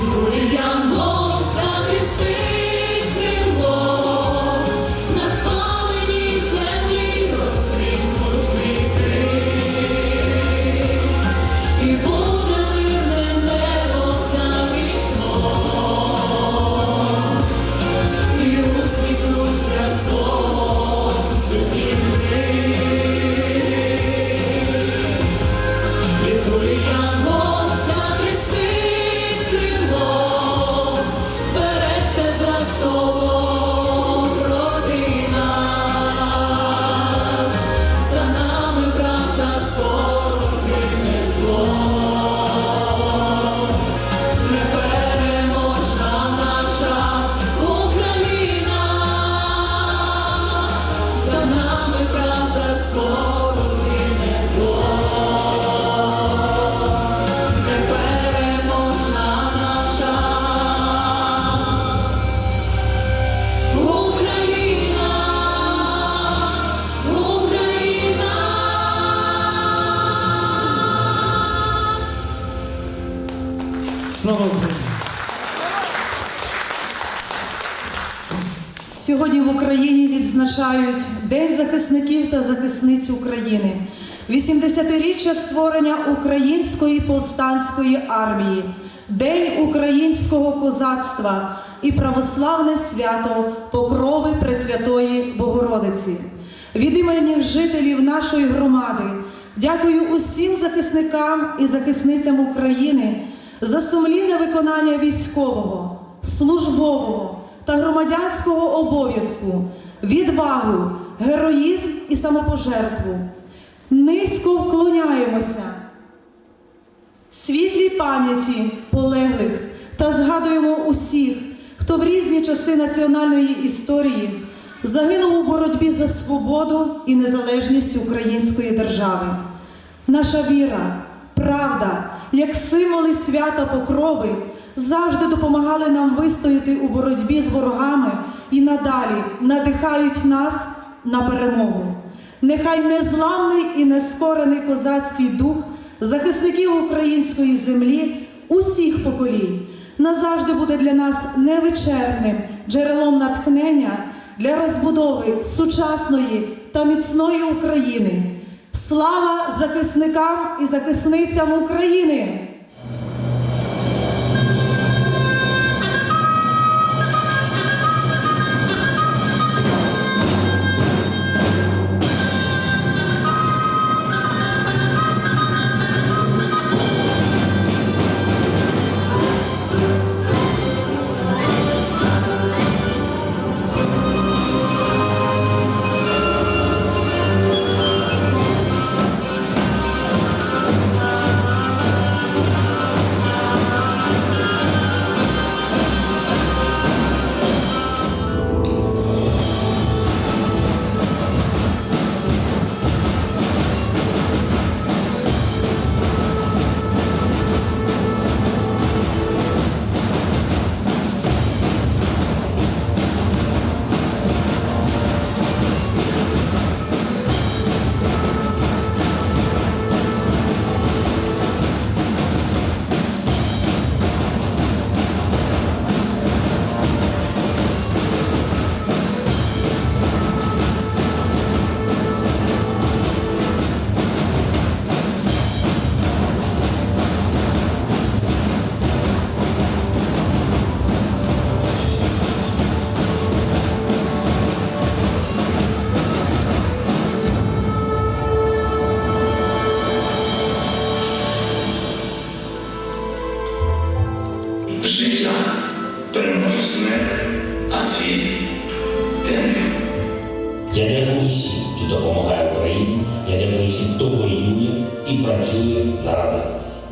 кулі янгол захистить відзначають День захисників та захисниць України, 80-річчя створення Української повстанської армії, День українського козацтва і православне свято Покрови Пресвятої Богородиці. Від імені жителів нашої громади дякую усім захисникам і захисницям України за сумлінне виконання військового, службового та громадянського обов'язку, відвагу, героїзм і самопожертву. Низько вклоняємося світлій пам'яті полеглих та згадуємо усіх, хто в різні часи національної історії загинув у боротьбі за свободу і незалежність української держави. Наша віра, правда, як символи свята покрови, завжди допомагали нам вистояти у боротьбі з ворогами і надалі надихають нас на перемогу. Нехай незламний і нескорений козацький дух захисників української землі усіх поколінь назавжди буде для нас невичерпним джерелом натхнення для розбудови сучасної та міцної України. Слава захисникам і захисницям України!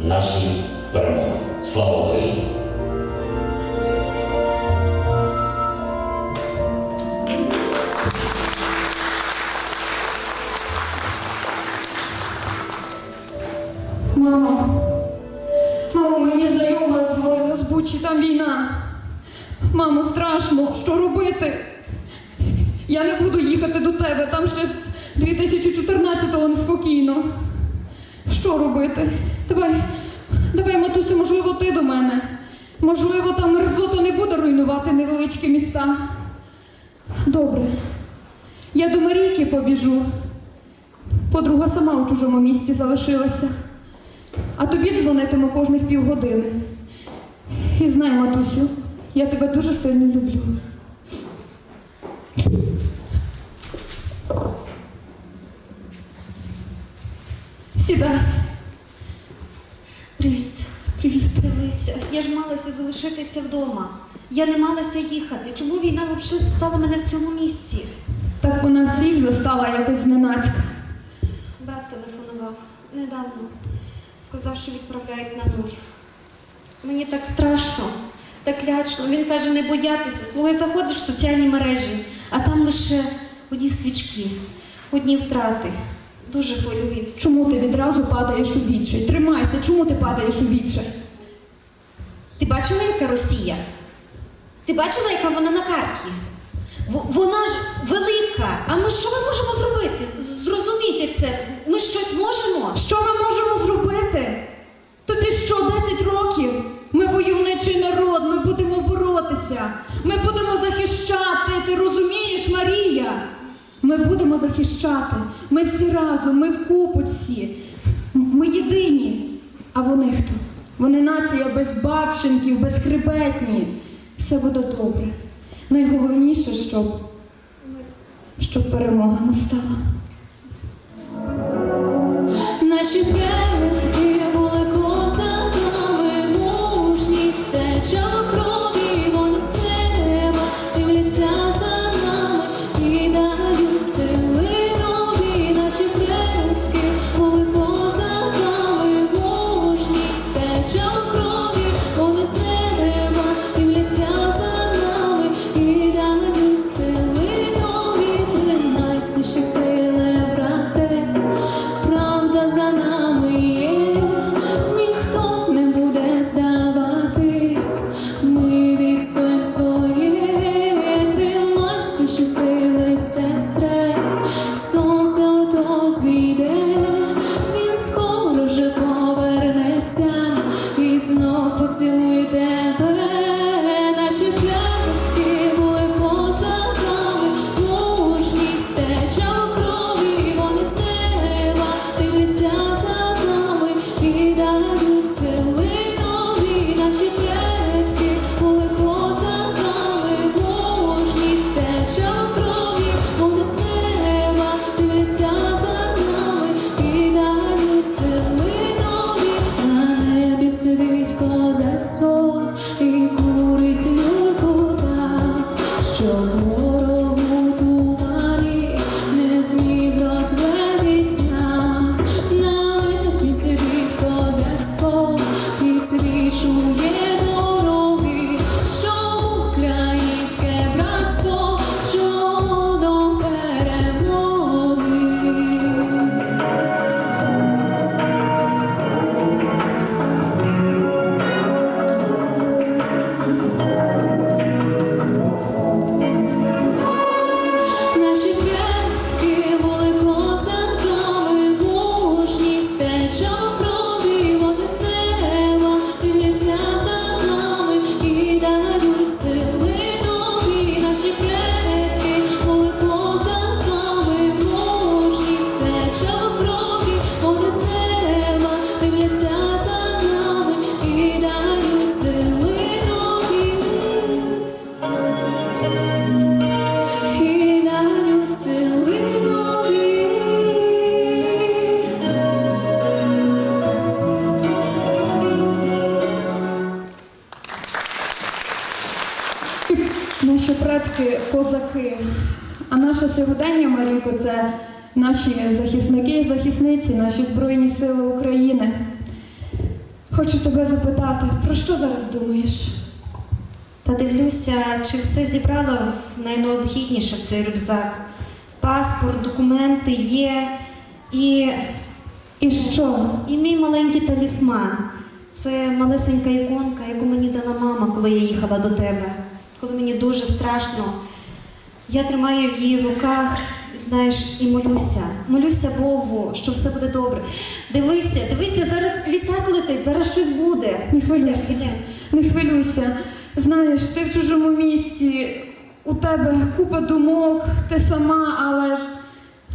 Нашої перемоги. Слава Україні! Мамо, мамо, мені знайома дзвонила Бучі, там війна. Мамо, страшно, що робити? Я не буду їхати до тебе, там ще з 2014-го неспокійно. Що робити? Давай, давай, матусю, можливо, ти до мене. Можливо, та мерзота не буде руйнувати невеличкі міста. Добре. Я до Марійки побіжу. Подруга сама у чужому місті залишилася. А тобі дзвонитиму кожних півгодини. І знай, матусю, я тебе дуже сильно люблю. Сідай. Я ж малася залишитися вдома. Я не малася їхати. Чому війна взагалі стала мене в цьому місці? Так вона всіх застала якось зненацька. Брат телефонував недавно. Сказав, що відправляють на нуль. Мені так страшно, так лячно. Він каже, не боятися. Слухай, заходиш в соціальні мережі, а там лише одні свічки, одні втрати. Дуже хвилююся. Чому ти відразу падаєш у відчай? Тримайся, чому ти падаєш у відчай? Ти бачила, яка Росія? Ти бачила, яка вона на карті? Вона ж велика. А ми що ми можемо зробити? Зрозуміти це. Ми щось можемо? Що ми можемо зробити? Тобі що, 10 років? Ми войовничий народ, ми будемо боротися. Ми будемо захищати. Ти розумієш, Марія? Ми будемо захищати. Ми всі разом, ми в купоці. Ми єдині. А вони хто? Вони нація без батченків, безхребетні. Все буде добре. Найголовніше, щоб, щоб перемога настала. Наші te amo знов тебе. Наші предки козаки. А наше сьогодення, Марійко, це наші захисники і захисниці, наші Збройні Сили України. Хочу тебе запитати, про що зараз думаєш? Та дивлюся, чи все зібрала в найнеобхідніше в цей рюкзак. Паспорт, документи є і, І що? і мій маленький талісман. Це малесенька іконка, яку мені дала мама, коли я їхала до тебе. Коли мені дуже страшно. Я тримаю її в руках знаєш, і молюся. Молюся Богу, що все буде добре. Дивися, дивися, зараз літак летить, зараз щось буде. Не хвилюйся. Не хвилюйся. Знаєш, ти в чужому місті, у тебе купа думок, ти сама, але ж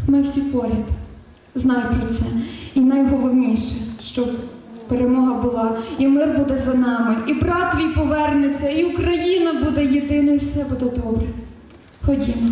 ми всі поряд. Знай про це. І найголовніше, щоб перемога була, і мир буде за нами, і брат твій повернеться, і Україна буде єдина, і все буде добре. Ходімо.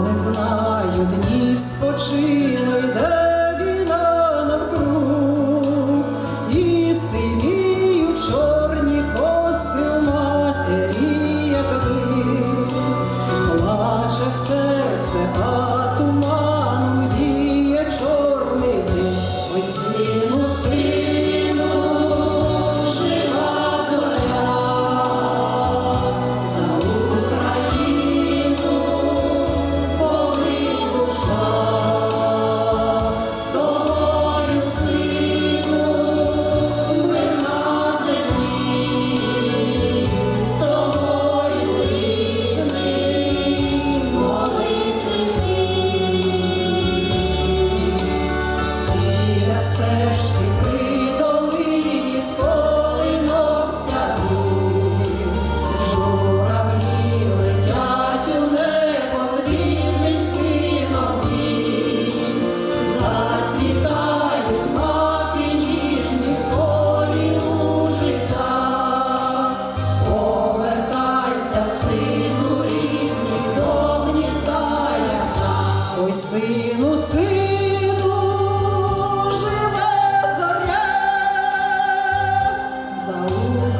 Не знаю дні спочину, йде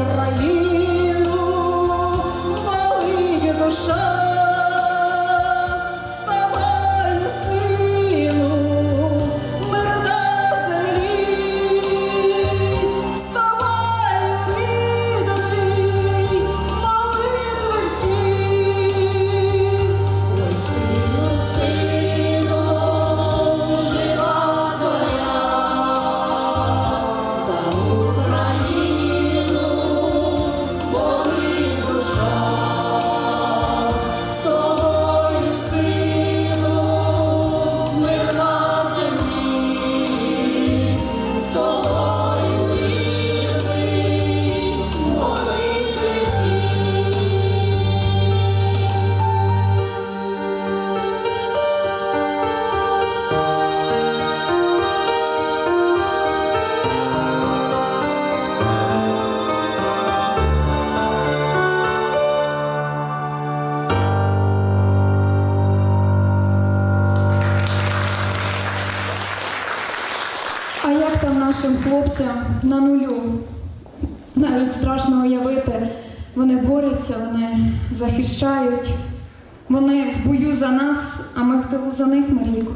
Україну болить душа. Вставай, сину, мир на землі, вставай, рідний, молитви жива зоря, хлопцям на нулю? Навіть страшно уявити. Вони борються, вони захищають. Вони в бою за нас, а ми в тилу за них, Марійко.